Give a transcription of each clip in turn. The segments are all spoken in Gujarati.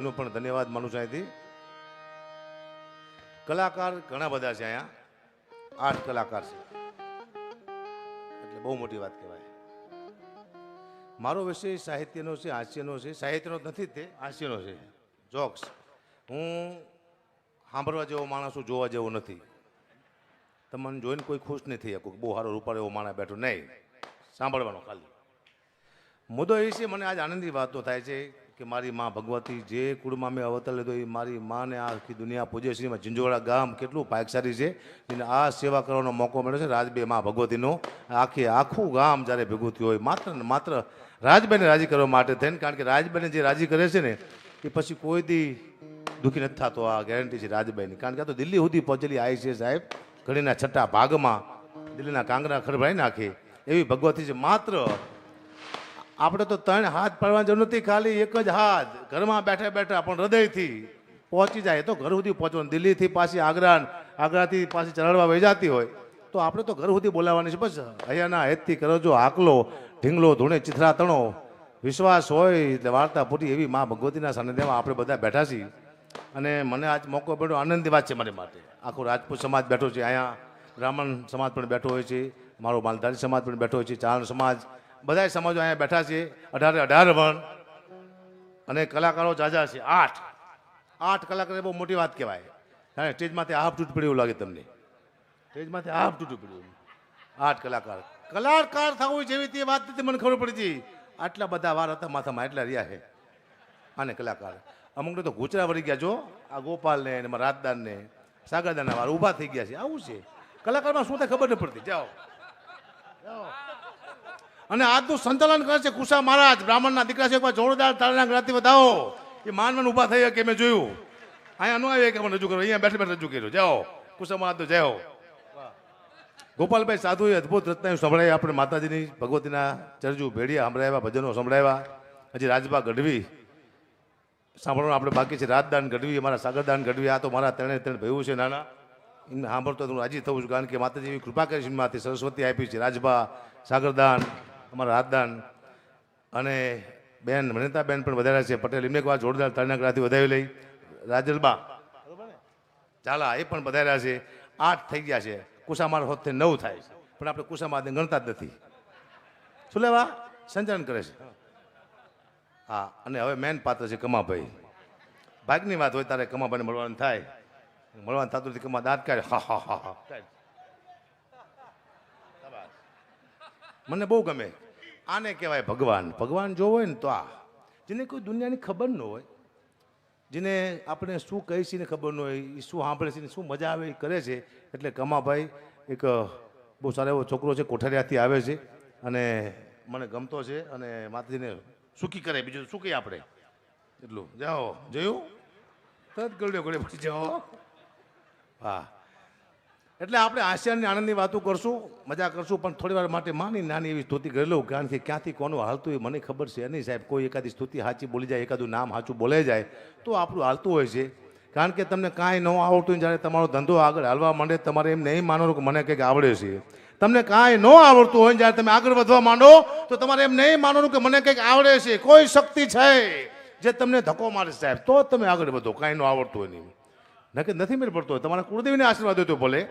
નો પણ ધન્યવાદ માનું છું અહીંથી. કલાકાર ઘણા બધા છે અહીંયા. આઠ કલાકાર છે. એટલે બહુ મોટી વાત કહેવાય. મારો વિષય સાહિત્યનો છે, હાસ્યનો છે. સાહિત્યનો નથી તે, હાસ્યનો છે. જોક્સ. હું સાંભળવા જેવો માણસ છું, જોવા જેવો નથી. તમને જોઈને કોઈ ખુશ નહીં થઈ શકું બહુ સારો રૂપાળો એવો માણસ બેઠો. નહીં. સાંભળવાનો ખાલી. મુદ્દો એ છે, મને આજ આનંદની વાતો થાય છે. કે મારી માં ભગવતી જે કુળમાં મેં અવતાર લીધો એ મારી માને આખી દુનિયા પૂજે છે. એમાં ઝીંઝોડા ગામ કેટલું પાયકસારી છે. એને આ સેવા કરવાનો મોકો મળ્યો છે રાજબે માં ભગવતીનો. આખી આખું ગામ જ્યારે ભેગું થયું હોય, માત્ર ને માત્ર રાજબેને રાજી કરવા માટે થઈને, કારણ કે રાજબેને જે રાજી કરે છે ને, એ પછી કોઈ દી દુઃખી નથી થતો આ ગેરંટી છે રાજબાઈની કારણ કે આ તો દિલ્હી સુધી પહોંચેલી આવી છે સાહેબ, ઘડીના છઠ્ઠા ભાગમાં દિલ્હીના કાંગરા ખડભાઈ નાખે એવી ભગવતી છે. માત્ર આપણે તો ત્રણ હાથ પાડવાની જરૂર નથી, ખાલી એક જ હાથ. ઘરમાં બેઠા બેઠા પણ હૃદયથી પહોંચી જાય. તો ઘર સુધી પહોંચવાનું. દિલ્હીથી પાછી આગ્રા આગ્રાથી પાછી ચરડવા વેજાતી હોય. તો આપણે તો ઘર સુધી બોલાવવાની છે. બસ અહીંયાના હેતથી કરજો આકલો, ઢીંગલો, ધૂણે ચિથરા તણો વિશ્વાસ હોય એટલે વાર્તા પૂરી એવી મા ભગવતીના સાનિધ્યમાં આપણે બધા બેઠા છીએ. અને મને આજ મોકો મળ્યો. આનંદની વાત છે મારી માટે. આખો રાજપૂત સમાજ બેઠો છે. અહીંયા બ્રાહ્મણ સમાજ પણ બેઠો હોય છે. મારો માલધારી સમાજ પણ બેઠો હોય છે. ચારણ સમાજ બધાય સમાજો અહીંયા બેઠા છે અઢારે અઢાર વણ અને કલાકારો જાજા છે. આઠ. આઠ કલાકાર બહુ મોટી વાત કહેવાય. હા સ્ટેજમાંથી હાફ તૂટ પડ્યું લાગે તમને. સ્ટેજમાંથી હાફ તૂટું પડ્યું આઠ કલાકાર. કલાકાર થવું જેવી તે વાત નથી, મને ખબર પડી હતી આટલા બધા વાર હતા માથામાં એટલા રહ્યા છે. આને કલાકાર. અમુકને તો ગોચરા વળી ગયા જો. આ ગોપાલને એમાં રાજદાનને. સાગરદાના વાર ઊભા થઈ ગયા છે. આવું છે. કલાકારમાં શું થાય ખબર નથી પડતી. જાઓ. જાઓ. અને આજનું સંચાલન કરે છે કુશા મહારાજ. બ્રાહ્મણના દીકરા છે, એકવાર જોરદાર તાળીના જ્ઞાતિ વધાવો. એ માન માન ઊભા થઈ કે મેં જોયું. અહીંયા ન આવે કે મને રજૂ કરો અહીંયા બેઠે બેઠે રજૂ કર્યું. જાઓ કુશા મહારાજ જાઓ ગોપાલભાઈ સાધુએ અદ્ભુત રત્નાયું સંભળાય આપણે માતાજીની ભગવતીના ચરજુ ભેડિયા સંભળાવ્યા, ભજનો સંભળાવ્યા. હજી રાજભા ગઢવી સાંભળવાનું આપણે બાકી છે. રાજદાન ગઢવી, અમારા સાગરદાન ગઢવી, આ તો મારા ત્રણે ત્રણ ભયું છે, નાના. એમને સાંભળતો હું રાજી થવું છું કારણ કે માતાજી એવી કૃપા કરી છે. સરસ્વતી આપી છે. રાજભા, સાગરદાન અમારા રાજદાન અને બેન મણિતાબેન પણ વધારે છે. પટેલ એમને એક વાર જોરદાર તરનાકરાથી વધાવી લઈ. રાજલબા ચાલા એ પણ વધાર્યા છે. આઠ થઈ ગયા છે. કુસામાર હોતે નવ થાય છે. પણ આપણે કુસામારને ગણતા જ નથી. શું લેવા? સંચાલન કરે છે. હા, અને હવે મેન પાત્ર છે કમાભાઈ. ભાગની વાત હોય તારે કમાભાઈને મળવાનું થાય. મળવાનું થતું નથી કમા દાંત કાઢે. હા હા હા હા. મને બહુ ગમે. આને કહેવાય ભગવાન. ભગવાન જો હોય ને તો આ. જેને કોઈ દુનિયાની ખબર ન હોય, જેને આપણે શું કહી છીએ ખબર ન હોય એ શું સાંભળે છે શું મજા આવે એ કરે છે, એટલે કમાભાઈ એક બહુ સારો એવો છોકરો છે, કોઠારિયાથી આવે છે અને મને ગમતો છે અને માતાજીને સુખી કરે. બીજું શું કહીએ આપણે? એટલું. જાઓ. જોયું? તરત ગળ્યો ગળ્યો પછી જાઓ. હા. એટલે આપણે આશયાની આનંદની વાતો કરશું, મજા કરશું, પણ થોડી વાર માટે માની નાની એવી સ્તુતિ કરી લઉં, કારણ કે ક્યાંથી કોનું હાલતું એ મને ખબર છે નહીં સાહેબ. કોઈ એકાદી સ્તુતિ સાચી બોલી જાય, એકાદું નામ સાચું બોલે જાય, તો આપણું હાલતું હોય છે. કારણ કે તમને કાંઈ ન આવડતું હોય જ્યારે તમારો ધંધો આગળ હાલવા માંડે, તમારે એમ નહીં માનવાનું કે મને કંઈક આવડે છે. તમને કાંઈ ન આવડતું હોય જ્યારે તમે આગળ વધવા માંડો, તો તમારે એમ નહીં માનવાનું કે મને કંઈક આવડે છે. કોઈ શક્તિ છે જે તમને ધક્કો મારે સાહેબ. તો તમે આગળ વધો, કાંઈ ન આવડતું હોય નહીં નકે નથી મેળ પડતો હોય. તમારા કુળદેવીને આશીર્વાદ હોય તો ભલે.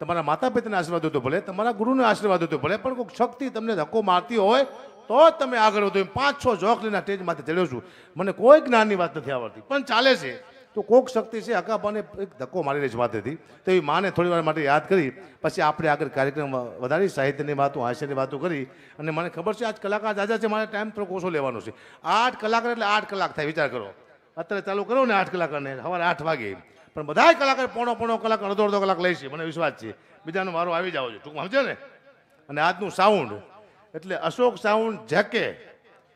તમારા માતા પિતાને આશીર્વાદ હતો ભલે, તમારા ગુરુને આશીર્વાદ હતો ભલે, પણ કોઈક શક્તિ તમને ધક્કો મારતી હોય તો જ તમે આગળ વધો. પાંચ, છ જોકલીના સ્ટેજમાંથી ચડ્યો છું. મને કોઈ જ્ઞાનની વાત નથી આવડતી, પણ ચાલે છે. તો કોક શક્તિ છે અકાપાને એક ધક્કો મારી રહી છે માથેથી. તો એ માને થોડી વાર માટે યાદ કરી, પછી આપણે આગળ કાર્યક્રમ વધારી, સાહિત્યની વાતો, હાસ્યની વાતો કરી, અને મને ખબર છે, આજ કલાકાર જાજા છે, મારે ટાઈમ થોડોક ઓછો લેવાનો છે. આઠ કલાકાર એટલે આઠ કલાક થાય, વિચાર કરો. અત્યારે ચાલુ કરો ને આઠ કલાકારને સવારે આઠ વાગે. પણ બધા કલાકાર પોણો પોણો કલાક, અડધો અડધો કલાક લઈશે મને વિશ્વાસ છે. બીજાનો વારો આવી જાવ છે. ટૂંકમાં સમજે ને? અને આજનું સાઉન્ડ એટલે અશોક સાઉન્ડ જેકે,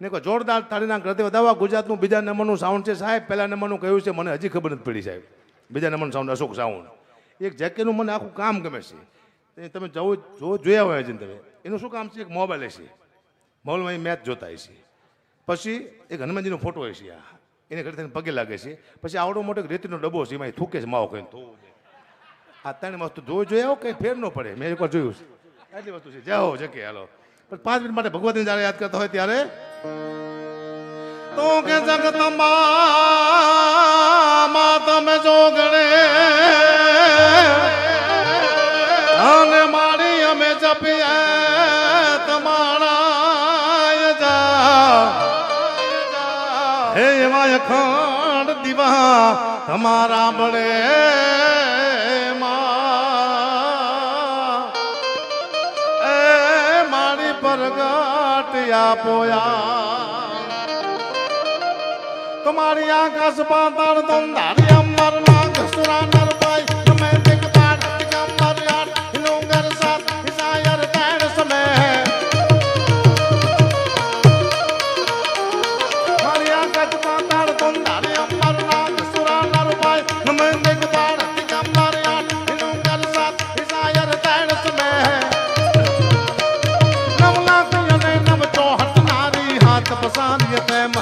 ને કોઈ જોરદાર તાળીના કરતે વધાવવા ગુજરાતનું બીજા નંબરનું સાઉન્ડ છે સાહેબ. પહેલા નંબરનું કહ્યું છે મને હજી ખબર નથી પડી સાહેબ. બીજા નંબરનું સાઉન્ડ અશોક સાઉન્ડ એક જેકેનું મને આખું કામ ગમે છે. એ તમે જવું, જો જોયા હોય હજી તમે. એનું શું કામ છે? એક મોબાઈલ હશે. મોબાઈલમાં મેચ જોતા હશે. પછી એક હનુમાનજીનો ફોટો હશે આ. એને ઘરે થઈને પગે લાગે છે. પછી આવડો મોટો રેતીનો ડબ્બો છે, એમાં થૂકે છે માવો કહીને ધોવું આ ત્રણ વસ્તુ જોઈ જોઈ આવો કંઈ ફેર ન પડે. મેં એકવાર જોયું છે. એટલી વસ્તુ છે. જાઓ જકે હાલો. પણ પાંચ મિનિટ માટે ભગવાનને જ્યારે યાદ કરતા હોય ત્યારે તો કે જગતમાં હે એવા અખંડ દીવા તમારા બળે મારી પરગટ આપોયા તમારી આકાશ પાતાળ તમ ધારી અમર નારી હાથ પસારીએ તેમ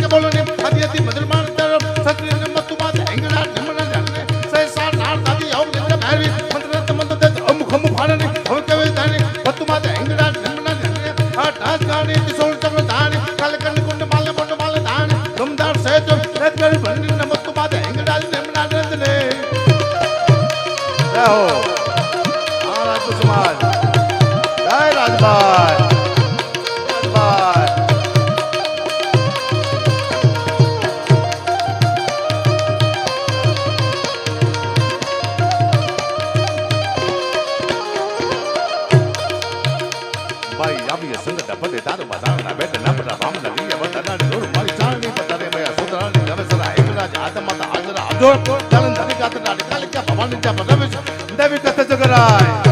સત્ય વાક્ય બોલની આદિ અતિ મધુરમાન તરફ સત્ય ને મત માત એંગડા તમના જાને સે સાર, નાર, દાદી ઓમ નિંદ ભૈરવી મંત્ર રત મંત્ર દેત અમુખ અમુખ ફાડની હવે કવે દાની મત માત એંગડા તમના જાને આ ટાસ ગાની ને મત માત જય રાજભાઈ રાજભાઈ. ભાઈ આવીએ સંગત પદે તારો બાધાના બેટ, ના પડા બામના દિયા બતા ના દોર મારી ચાળની પતારે મયા સુતરાની ગમે સરા એકરાજ આત્મા હાજર આજો ચાલન ધની ગાત ડાડી કાલિકા ભવાની જા બગવે દેવી કથે જગરાય.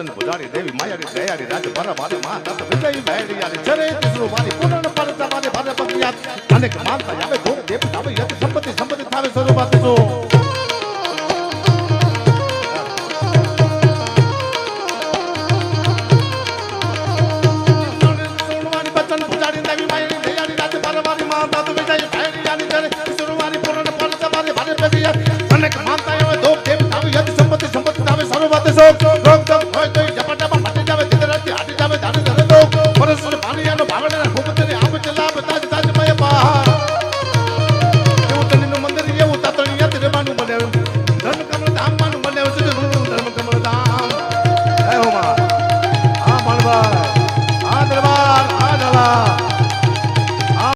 સચન પુજારી દેવી માયારી દયારી રાજ ભરા ભારે મા તત વિજય ભૈડિયારી ચરે તિસરો વાળી પૂર્ણ પરતા વાળી ભારે પગિયાત અનેક માનતા આવે ભોગ દેવ આવે યત સંપત્તિ સંપત્તિ થાવે સ્વરૂપાત જો தமிழர் முப்பத்தி